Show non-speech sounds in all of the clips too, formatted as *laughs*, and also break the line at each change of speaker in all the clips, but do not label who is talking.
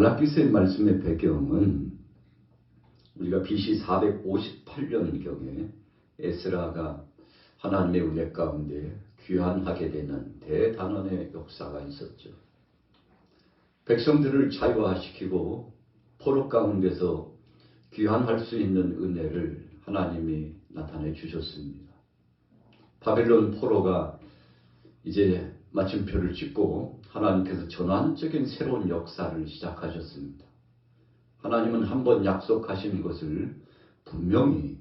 말라기스의 말씀의 배경은 우리가 BC 458년경에 에스라가 하나님의 은혜 가운데 귀환하게 되는 대단원의 역사가 있었죠. 백성들을 자유화시키고 포로 가운데서 귀환할 수 있는 은혜를 하나님이 나타내 주셨습니다. 바벨론 포로가 이제 마침표를 찍고 하나님께서 전환적인 새로운 역사를 시작하셨습니다. 하나님은 한번 약속하신 것을 분명히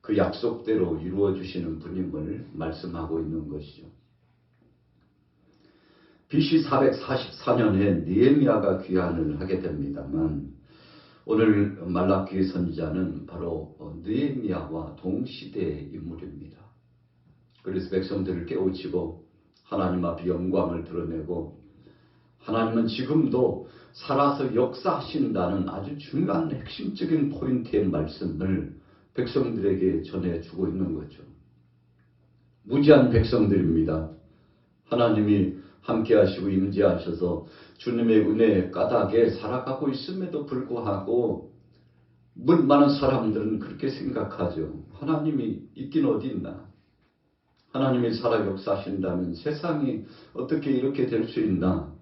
그 약속대로 이루어 주시는 분임을 말씀하고 있는 것이죠. BC 444년에 니에미아가 귀환을 하게 됩니다만 오늘 말라기 선지자는 바로 느헤미야와 동시대의 인물입니다. 그래서 백성들을 깨우치고 하나님 앞에 영광을 드러내고 하나님은 지금도 살아서 역사하신다는 아주 중요한 핵심적인 포인트의 말씀을 백성들에게 전해주고 있는 거죠. 무지한 백성들입니다. 하나님이 함께 하시고 임재하셔서 주님의 은혜의 까닭에 살아가고 있음에도 불구하고 많은 사람들은 그렇게 생각하죠. 하나님이 있긴 어디 있나? 하나님이 살아 역사하신다면 세상이 어떻게 이렇게 될 수 있나?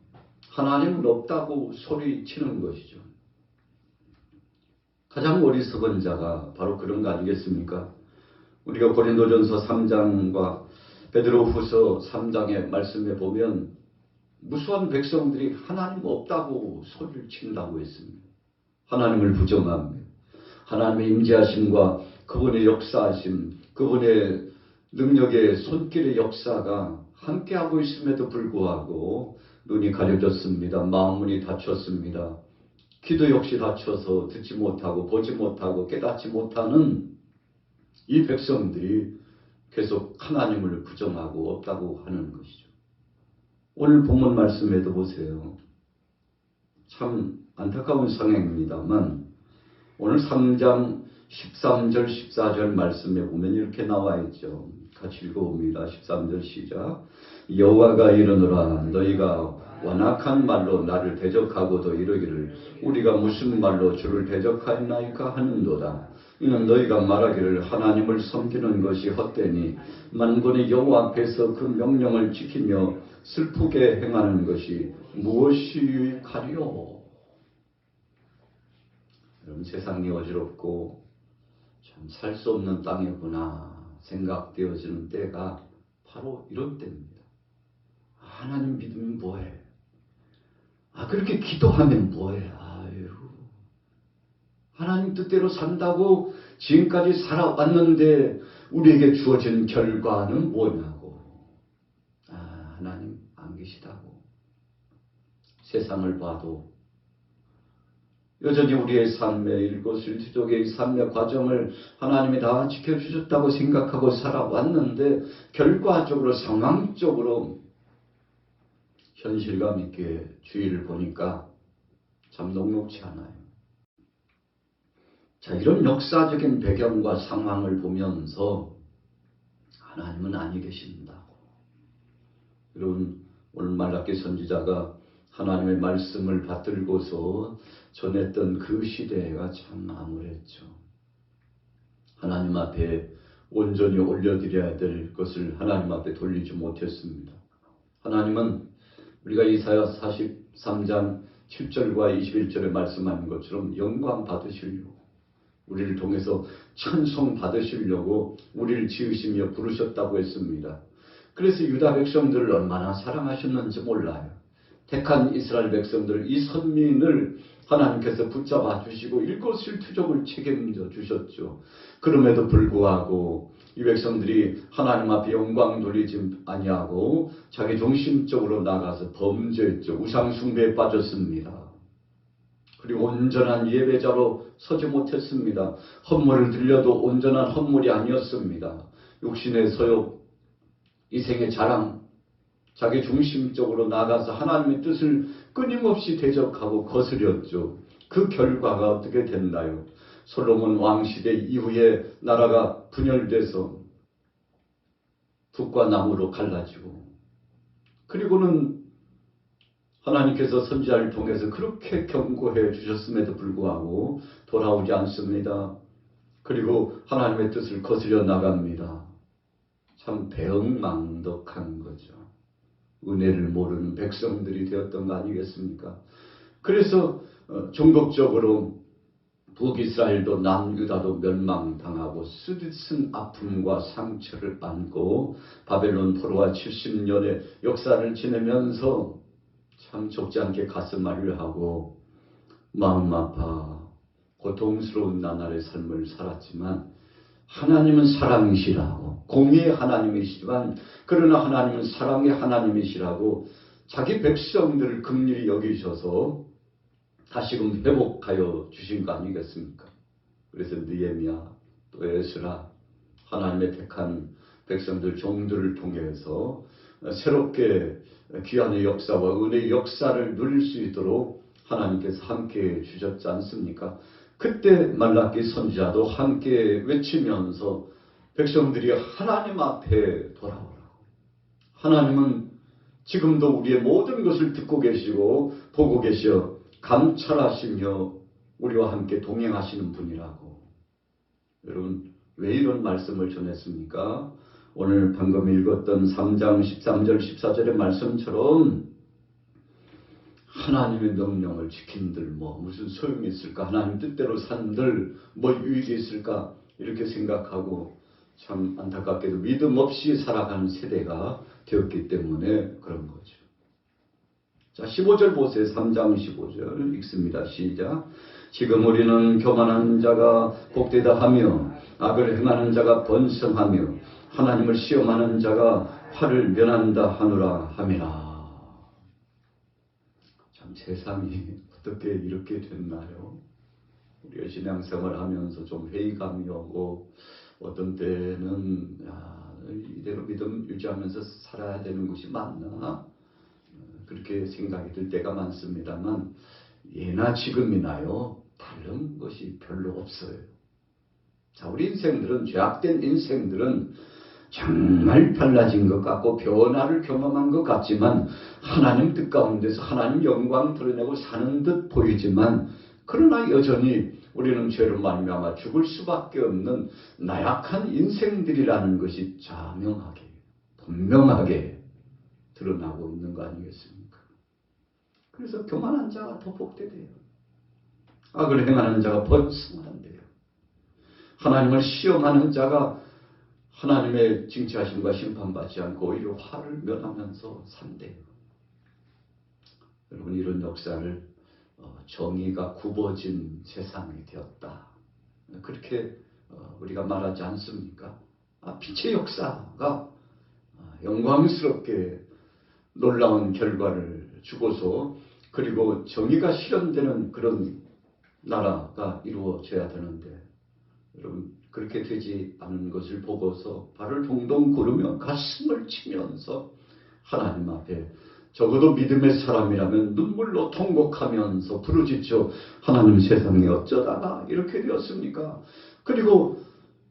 하나님은 없다고 소리치는 것이죠. 가장 어리석은 자가 바로 그런 거 아니겠습니까? 우리가 고린도전서 3장과 베드로후서 3장의 말씀에 보면 무수한 백성들이 하나님 없다고 소리를 친다고 했습니다. 하나님을 부정하며 하나님의 임재하심과 그분의 역사하심, 그분의 능력의 손길의 역사가 함께하고 있음에도 불구하고 눈이 가려졌습니다. 마음문이 닫혔습니다. 귀도 역시 닫혀서 듣지 못하고 보지 못하고 깨닫지 못하는 이 백성들이 계속 하나님을 부정하고 없다고 하는 것이죠. 오늘 본문 말씀에도 보세요. 참 안타까운 상황입니다만 오늘 3장 13절 14절 말씀에 보면 이렇게 나와 있죠. 같이 읽어봅니다. 13절 시작. 여호와가 이르노라 너희가 완악한 말로 나를 대적하고도 이르기를 우리가 무슨 말로 주를 대적하였나이까 하는도다. 이는 너희가 말하기를 하나님을 섬기는 것이 헛되니 만군의 여호와 앞에서 그 명령을 지키며 슬프게 행하는 것이 무엇이 가리오? 여러분 세상이 어지럽고 참 살 수 없는 땅이구나 생각되어지는 때가 바로 이런 때입니다. 하나님 믿으면 뭐해? 아 그렇게 기도하면 뭐해? 아유 하나님 뜻대로 산다고 지금까지 살아왔는데 우리에게 주어진 결과는 뭐냐고? 아 하나님 안 계시다고 세상을 봐도 여전히 우리의 삶의 일거수일투족의 삶의 과정을 하나님이 다 지켜주셨다고 생각하고 살아왔는데 결과적으로 상황적으로 현실감 있게 주의를 보니까 참 녹록치 않아요. 자, 이런 역사적인 배경과 상황을 보면서 하나님은 아니 계신다고. 여러분, 오늘 말라기 선지자가 하나님의 말씀을 받들고서 전했던 그 시대가 참 암울했죠. 하나님 앞에 온전히 올려드려야 될 것을 하나님 앞에 돌리지 못했습니다. 하나님은 우리가 이사야 43장 7절과 21절에 말씀하는 것처럼 영광 받으시려고 우리를 통해서 찬송 받으시려고 우리를 지으시며 부르셨다고 했습니다. 그래서 유다 백성들을 얼마나 사랑하셨는지 몰라요. 택한 이스라엘 백성들, 이 선민을 하나님께서 붙잡아 주시고 일거수일투족을 책임져 주셨죠. 그럼에도 불구하고 이 백성들이 하나님 앞에 영광 돌리지 아니하고 자기 중심적으로 나가서 범죄했죠. 우상 숭배에 빠졌습니다. 그리고 온전한 예배자로 서지 못했습니다. 헌물을 들려도 온전한 헌물이 아니었습니다. 욕심의 소욕, 이생의 자랑, 자기 중심적으로 나가서 하나님의 뜻을 끊임없이 대적하고 거스렸죠. 그 결과가 어떻게 됐나요? 솔로몬 왕 시대 이후에 나라가 분열돼서 북과 남으로 갈라지고 그리고는 하나님께서 선지자를 통해서 그렇게 경고해 주셨음에도 불구하고 돌아오지 않습니다. 그리고 하나님의 뜻을 거스려 나갑니다. 참 배응망덕한 거죠. 은혜를 모르는 백성들이 되었던 거 아니겠습니까? 그래서 어, 종국적으로 북이스라엘도 남유다도 멸망당하고 쓰디쓴 아픔과 상처를 안고 바벨론 포로와 70년의 역사를 지내면서 참 적지 않게 가슴앓이를 하고 마음 아파 고통스러운 나날의 삶을 살았지만 하나님은 사랑이시라고 공의의 하나님이시지만 그러나 하나님은 사랑의 하나님이시라고 자기 백성들을 긍휼히 여기셔서 다시금 회복하여 주신 거 아니겠습니까? 그래서 느헤미야 또 에스라 하나님의 택한 백성들 종들을 통해서 새롭게 귀한의 역사와 은혜의 역사를 누릴 수 있도록 하나님께서 함께 주셨지 않습니까? 그때 말라기 선지자도 함께 외치면서 백성들이 하나님 앞에 돌아오라고. 하나님은 지금도 우리의 모든 것을 듣고 계시고 보고 계셔 감찰하시며 우리와 함께 동행하시는 분이라고. 여러분, 왜 이런 말씀을 전했습니까? 오늘 방금 읽었던 3장 13절 14절의 말씀처럼 하나님의 명령을 지킨들 뭐 무슨 소용이 있을까? 하나님 뜻대로 산들 뭐 유익이 있을까? 이렇게 생각하고 참 안타깝게도 믿음 없이 살아가는 세대가 되었기 때문에 그런 거죠. 자, 15절 보세요. 3장 15절 읽습니다. 시작. 지금 우리는 교만한 자가 복되다 하며 악을 행하는 자가 번성하며 하나님을 시험하는 자가 화를 면한다 하노라 함이라. 참 세상이 *laughs* 어떻게 이렇게 됐나요? 우리가 신앙생활 하면서 좀 회의감이 오고 어떤 때는 야, 이대로 믿음 유지하면서 살아야 되는 것이 맞나? 그렇게 생각이 들 때가 많습니다만 예나 지금이나요 다른 것이 별로 없어요. 자, 우리 인생들은 죄악된 인생들은 정말 달라진 것 같고 변화를 경험한 것 같지만 하나님 뜻 가운데서 하나님 영광 드러내고 사는 듯 보이지만 그러나 여전히 우리는 죄로 말미암아 죽을 수밖에 없는 나약한 인생들이라는 것이 자명하게 분명하게 드러나고 있는 거 아니겠습니까? 그래서 교만한 자가 더 복되대요. 악을 행하는 자가 번성한대요. 하나님을 시험하는 자가 하나님의 징치하심과 심판받지 않고 오히려 화를 면하면서 산대요. 여러분 이런 역사를 어, 정의가 굽어진 세상이 되었다. 그렇게 어, 우리가 말하지 않습니까? 아, 빛의 역사가 아, 영광스럽게 놀라운 결과를 주고서 그리고 정의가 실현되는 그런 나라가 이루어져야 되는데 여러분 그렇게 되지 않은 것을 보고서 발을 동동 구르며 가슴을 치면서 하나님 앞에 적어도 믿음의 사람이라면 눈물로 통곡하면서 부르짖죠. 하나님 세상에 어쩌다가 이렇게 되었습니까? 그리고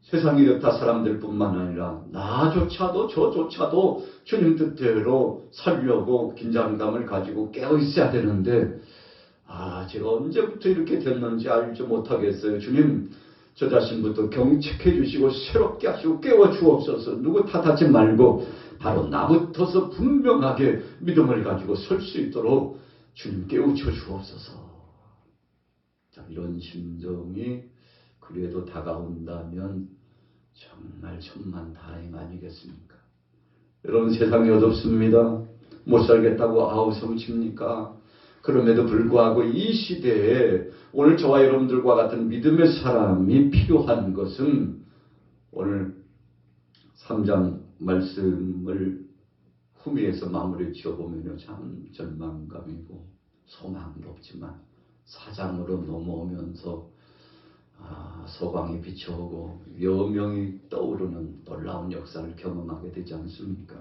세상이 이렇다 사람들뿐만 아니라 나조차도 저조차도 주님 뜻대로 살려고 긴장감을 가지고 깨어 있어야 되는데 아 제가 언제부터 이렇게 됐는지 알지 못하겠어요. 주님 저 자신부터 경책해 주시고 새롭게 하시고 깨워 주옵소서 누구 탓하지 말고 바로 나부터서 분명하게 믿음을 가지고 설 수 있도록 주님 깨우쳐 주옵소서 자, 이런 심정이 그래도 다가온다면 정말 천만 다행 아니겠습니까? 여러분 세상이 어둡습니다. 못 살겠다고 아우 성칩니까? 그럼에도 불구하고 이 시대에 오늘 저와 여러분들과 같은 믿음의 사람이 필요한 것은 오늘 3장 말씀을 후미에서 마무리 지어보면요. 참 절망감이고 소망도 없지만 사장으로 넘어오면서 아, 소방이 비춰오고 여명이 떠오르는 놀라운 역사를 경험하게 되지 않습니까?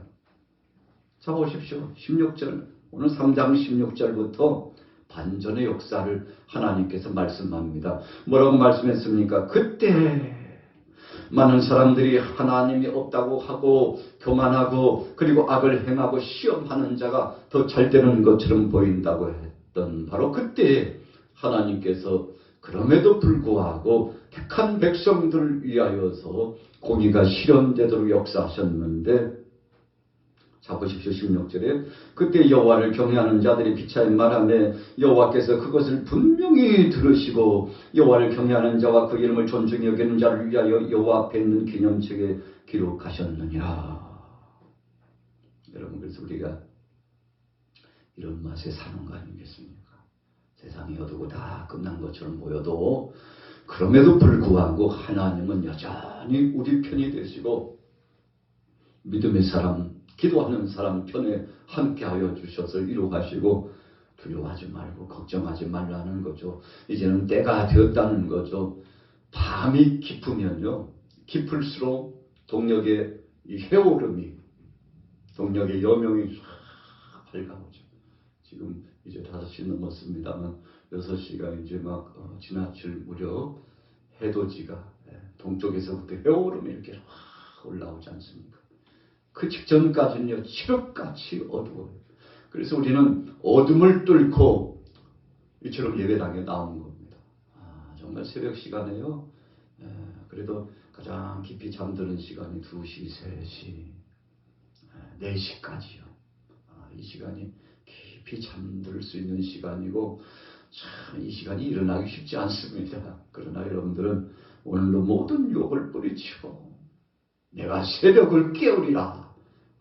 자 보십시오. 16절 오늘 3장 16절부터 반전의 역사를 하나님께서 말씀합니다. 뭐라고 말씀했습니까? 그때 많은 사람들이 하나님이 없다고 하고 교만하고 그리고 악을 행하고 시험하는 자가 더 잘 되는 것처럼 보인다고 했던 바로 그때 하나님께서 그럼에도 불구하고 택한 백성들을 위하여서 공의가 실현되도록 역사하셨는데 자 보십시오 16절에. 그때 여호와를 경외하는 자들이 비차에 말하며 여호와께서 그것을 분명히 들으시고 여호와를 경외하는 자와 그 이름을 존중히 여기는 자를 위하여 여호와 앞에 있는 기념책에 기록하셨느니라. 여러분 그래서 우리가 이런 맛에 사는 거 아니겠습니까 세상이 어두고 다 끝난 것처럼 보여도 그럼에도 불구하고 하나님은 여전히 우리 편이 되시고 믿음의 사람 기도하는 사람 편에 함께하여 주셔서 이루하시고 두려워하지 말고 걱정하지 말라는 거죠. 이제는 때가 되었다는 거죠. 밤이 깊으면요. 깊을수록 동력의 이 해오름이 동력의 여명이 6시 넘었습니다만 6시가 이제 막 어, 지나칠 무렵 해돋이가 예, 동쪽에서 그때 해오름이 이렇게 확 올라오지 않습니까? 그 직전까지는요 칠흑같이 어두워요. 그래서 우리는 어둠을 뚫고 이처럼 예배당에 나온 겁니다. 아, 정말 새벽 시간에요. 에, 그래도 가장 깊이 잠드는 시간이 2시, 3시, 4시까지요. 예, 아, 이 시간이 깊이 잠들 수 있는 시간이고 참 이 시간이 일어나기 쉽지 않습니다. 그러나 여러분들은 오늘도 모든 욕을 뿌리치고 내가 새벽을 깨우리라.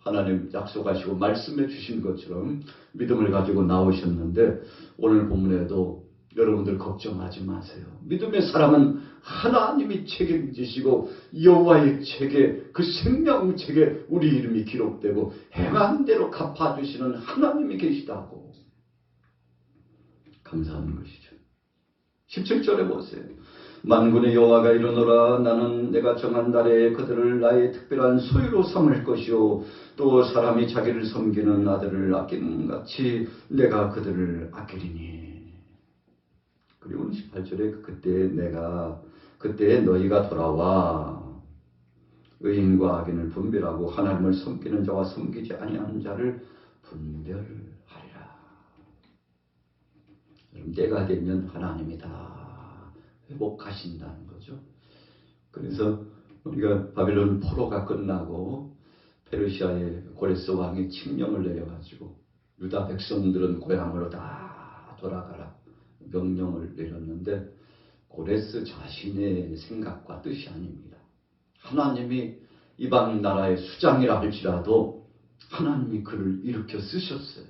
하나님 약속하시고 말씀해 주신 것처럼 믿음을 가지고 나오셨는데 오늘 본문에도 여러분들 걱정하지 마세요. 믿음의 사람은 하나님이 책임지시고 여호와의 책에 그 생명책에 우리 이름이 기록되고 행한 대로 갚아주시는 하나님이 계시다고 감사하는 것이죠. 17절에 보세요. 만군의 여호와가 이르노라 나는 내가 정한 날에 그들을 나의 특별한 소유로 삼을 것이요 또 사람이 자기를 섬기는 아들을 아끼는 같이 내가 그들을 아끼리니 그리고 18절에 그때 내가 그때 너희가 돌아와 의인과 악인을 분별하고 하나님을 섬기는 자와 섬기지 아니하는 자를 분별하리라. 여러분 때가 되면 하나님이 다 회복하신다는 거죠. 그래서 우리가 바벨론 포로가 끝나고 페르시아의 고레스 왕이 칙령을 내려가지고 유다 백성들은 고향으로 다 돌아가라 명령을 내렸는데 고레스 자신의 생각과 뜻이 아닙니다. 하나님이 이방 나라의 수장이라 할지라도 하나님이 그를 일으켜 쓰셨어요.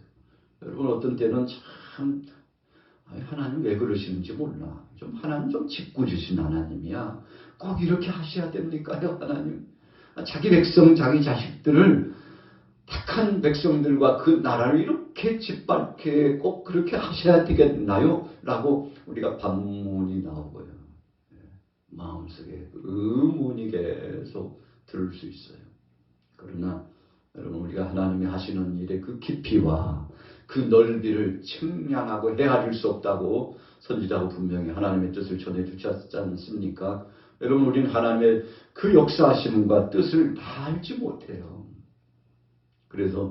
여러분 어떤 때는 참 하나님 왜 그러시는지 몰라. 좀 하나님 좀 짓궂으신 하나님이야. 꼭 이렇게 하셔야 됩니까요, 하나님? 자기 백성, 자기 자식들을 택한 백성들과 그 나라를 이렇게 짓밟게 꼭 그렇게 하셔야 되겠나요? 라고 우리가 반문이 나오고요. 예, 마음속에 의문이 계속 들을 수 있어요. 그러나 여러분 우리가 하나님이 하시는 일의 그 깊이와 그 넓이를 측량하고 헤아릴 수 없다고 선지자가 분명히 하나님의 뜻을 전해 주셨지 않습니까? 여러분 우리는 하나님의 그 역사하심과 뜻을 다 알지 못해요. 그래서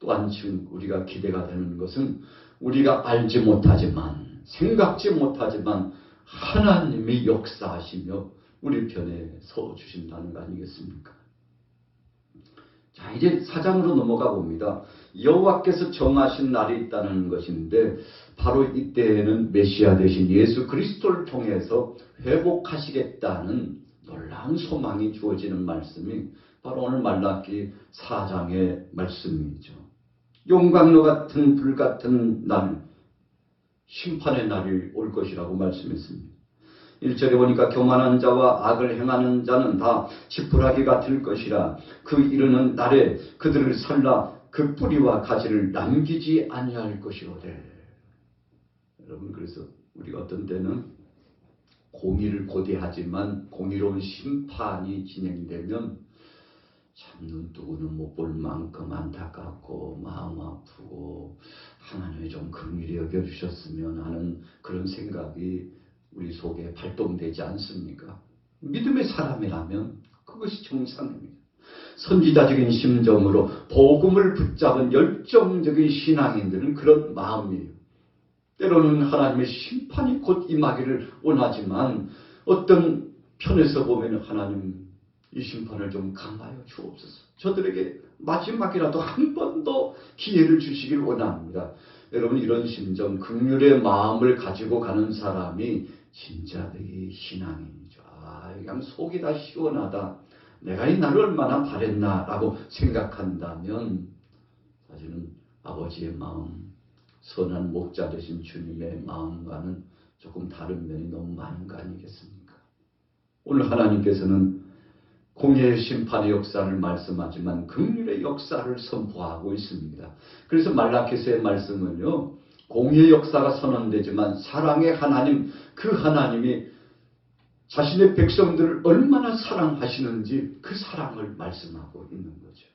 또 한층 우리가 기대가 되는 것은 우리가 알지 못하지만 생각지 못하지만 하나님이 역사하시며 우리 편에 서 주신다는 거 아니겠습니까? 자, 이제 사장으로 넘어가 봅니다. 여호와께서 정하신 날이 있다는 것인데 바로 이때에는 메시아 대신 예수 그리스도를 통해서 회복하시겠다는 놀라운 소망이 주어지는 말씀이 바로 오늘 말라기 4장의 말씀이죠. 용광로 같은 불 같은 날, 심판의 날이 올 것이라고 말씀했습니다. 1절에 보니까 교만한 자와 악을 행하는 자는 다 지푸라기가 될 것이라 그 이르는 날에 그들을 살라 그 뿌리와 가지를 남기지 아니할 것이로되 여러분 그래서 우리가 어떤 때는 공의를 고대하지만 공의로운 심판이 진행되면 참 눈뜨고는 못 볼 만큼 안타깝고 마음 아프고 하나님이 좀 긍휼히 여겨주셨으면 하는 그런 생각이 우리 속에 발동되지 않습니까? 믿음의 사람이라면 그것이 정상입니다. 선지자적인 심정으로 복음을 붙잡은 열정적인 신앙인들은 그런 마음이에요. 때로는 하나님의 심판이 곧 임하기를 원하지만 어떤 편에서 보면 하나님 이 심판을 좀 강하여 주옵소서. 저들에게 마지막이라도 한 번 더 기회를 주시길 원합니다. 여러분 이런 심정, 극률의 마음을 가지고 가는 사람이 진짜 내 신앙인이죠. 아, 그냥 속이 다 시원하다. 내가 이 나를 얼마나 바랬나라고 생각한다면 사실은 아버지의 마음, 선한 목자 되신 주님의 마음과는 조금 다른 면이 너무 많은 거 아니겠습니까? 오늘 하나님께서는 공의의 심판의 역사를 말씀하지만 긍휼의 역사를 선포하고 있습니다. 그래서 말라키스의 말씀은요. 공의의 역사가 선언되지만 사랑의 하나님 그 하나님이 자신의 백성들을 얼마나 사랑하시는지 그 사랑을 말씀하고 있는 거죠.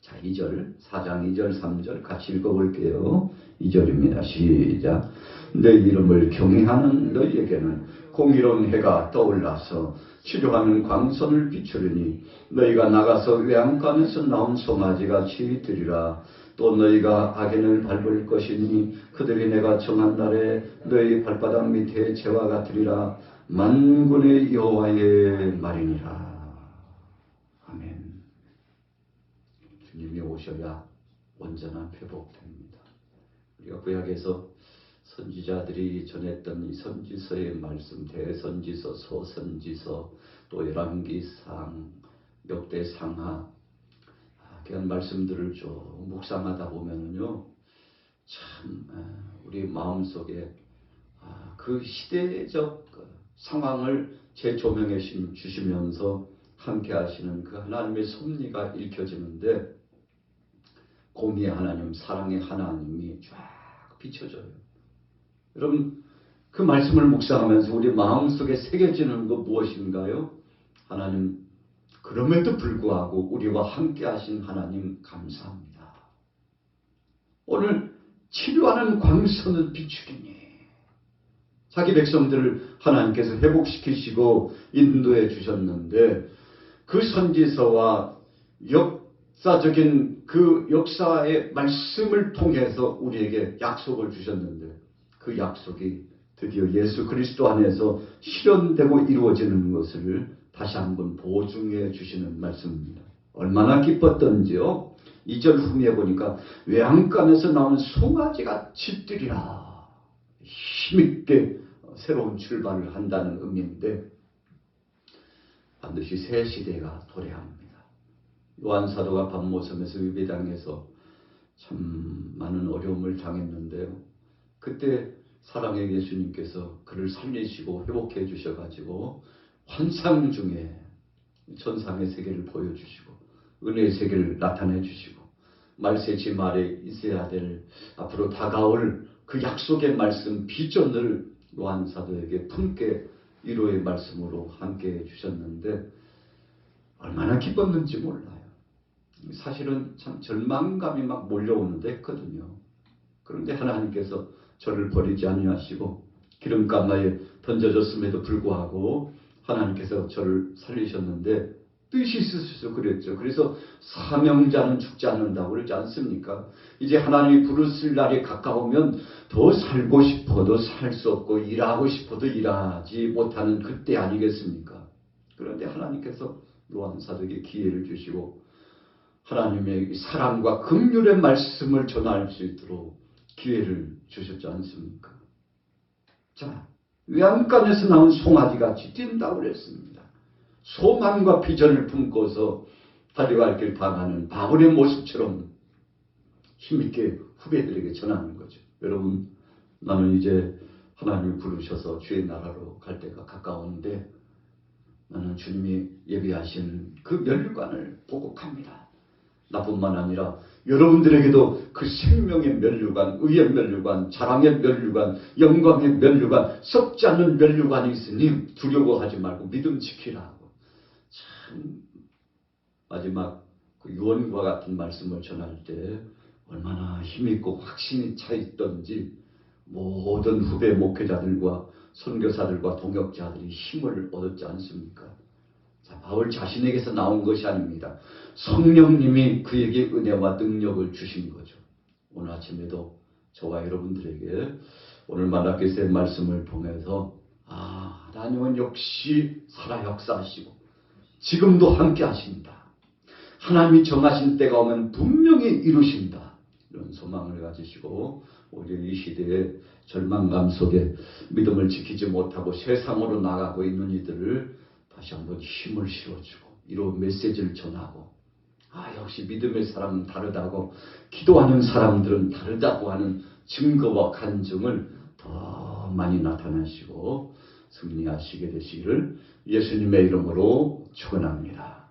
자, 2절, 4장 2절, 3절 같이 읽어볼게요. 2절입니다. 시작. 내 이름을 경외하는 너희에게는 공의로운 해가 떠올라서 치료하는 광선을 비추리니 너희가 나가서 외양간에서 나온 송아지가 치리들이라. 또 너희가 악인을 밟을 것이니 그들이 내가 정한 날에 너희 발바닥 밑에 재와 같으리라. 만군의 여호와의 말이니라. 아멘. 주님이 오셔야 온전한 회복됩니다. 우리가 구약에서 선지자들이 전했던 이 선지서의 말씀, 대선지서, 소선지서, 또 열왕기상, 역대상하, 그런 말씀들을 쭉 묵상하다 보면은요, 참 우리 마음속에 아, 그 시대적 상황을 재조명해 주시면서 함께 하시는 그 하나님의 섭리가 읽혀지는데 공의의 하나님, 사랑의 하나님이 쫙 비춰져요. 여러분 그 말씀을 묵상하면서 우리 마음속에 새겨지는 것 무엇인가요? 하나님 그럼에도 불구하고 우리와 함께 하신 하나님 감사합니다. 오늘 치료하는 광선을 비추리니 자기 백성들을 하나님께서 회복시키시고 인도해 주셨는데 그 선지서와 역사적인 그 역사의 말씀을 통해서 우리에게 약속을 주셨는데 그 약속이 드디어 예수 그리스도 안에서 실현되고 이루어지는 것을 다시 한번 보증해 주시는 말씀입니다. 얼마나 기뻤던지요. 2절 후미에 보니까 외양간에서 나온 송아지가 짖들이라 힘있게 새로운 출발을 한다는 의미인데 반드시 새 시대가 도래합니다. 요한 사도가 밤모섬에서 위배당해서 참 많은 어려움을 당했는데요. 그때 사랑의 예수님께서 그를 살리시고 회복해 주셔가지고 환상 중에 천상의 세계를 보여주시고 은혜의 세계를 나타내 주시고 말세지 말에 있어야 될 앞으로 다가올 그 약속의 말씀 비전을 요한 사도에게 품게 위로의 말씀으로 함께 해 주셨는데 얼마나 기뻤는지 몰라요. 사실은 참 절망감이 막 몰려오는데 했거든요. 그런데 하나님께서 저를 버리지 아니하시고 기름가마에 던져졌음에도 불구하고 하나님께서 저를 살리셨는데 뜻이 있으셔서 그랬죠. 그래서 사명자는 죽지 않는다고 그러지 않습니까? 이제 하나님이 부르실 날이 가까우면 더 살고 싶어도 살 수 없고 일하고 싶어도 일하지 못하는 그때 아니겠습니까? 그런데 하나님께서 요한 사도에게 기회를 주시고 하나님의 사랑과 긍휼의 말씀을 전할 수 있도록 기회를 주셨지 않습니까? 자, 외양간에서 나온 송아지 같이 뛴다고 그랬습니다. 소망과 비전을 품고서 달려갈 길 당하는 바울의 모습처럼 힘있게 후배들에게 전하는 거죠. 여러분, 나는 이제 하나님이 부르셔서 주의 나라로 갈 때가 가까운데 나는 주님이 예비하신 그 멸관을 보고 갑니다. 나뿐만 아니라 여러분들에게도 그 생명의 면류관, 의의 면류관, 자랑의 면류관, 영광의 면류관, 썩지 않는 면류관이 있으니 두려워하지 말고 믿음 지키라고. 참 마지막 그 유언과 같은 말씀을 전할 때 얼마나 힘있고 확신이 차 있던지 모든 후배 목회자들과 선교사들과 동역자들이 힘을 얻었지 않습니까? 자, 바울 자신에게서 나온 것이 아닙니다. 성령님이 그에게 은혜와 능력을 주신 거죠. 오늘 아침에도 저와 여러분들에게 오늘 말라기스의 말씀을 통해서 아 하나님은 역시 살아 역사하시고 지금도 함께 하신다. 하나님이 정하신 때가 오면 분명히 이루신다. 이런 소망을 가지시고 우리 이 시대에 절망감 속에 믿음을 지키지 못하고 세상으로 나가고 있는 이들을 다시 한번 힘을 실어주고 이런 메시지를 전하고 아 역시 믿음의 사람은 다르다고 기도하는 사람들은 다르다고 하는 증거와 간증을 더 많이 나타나시고 승리하시게 되시기를 예수님의 이름으로 축원합니다.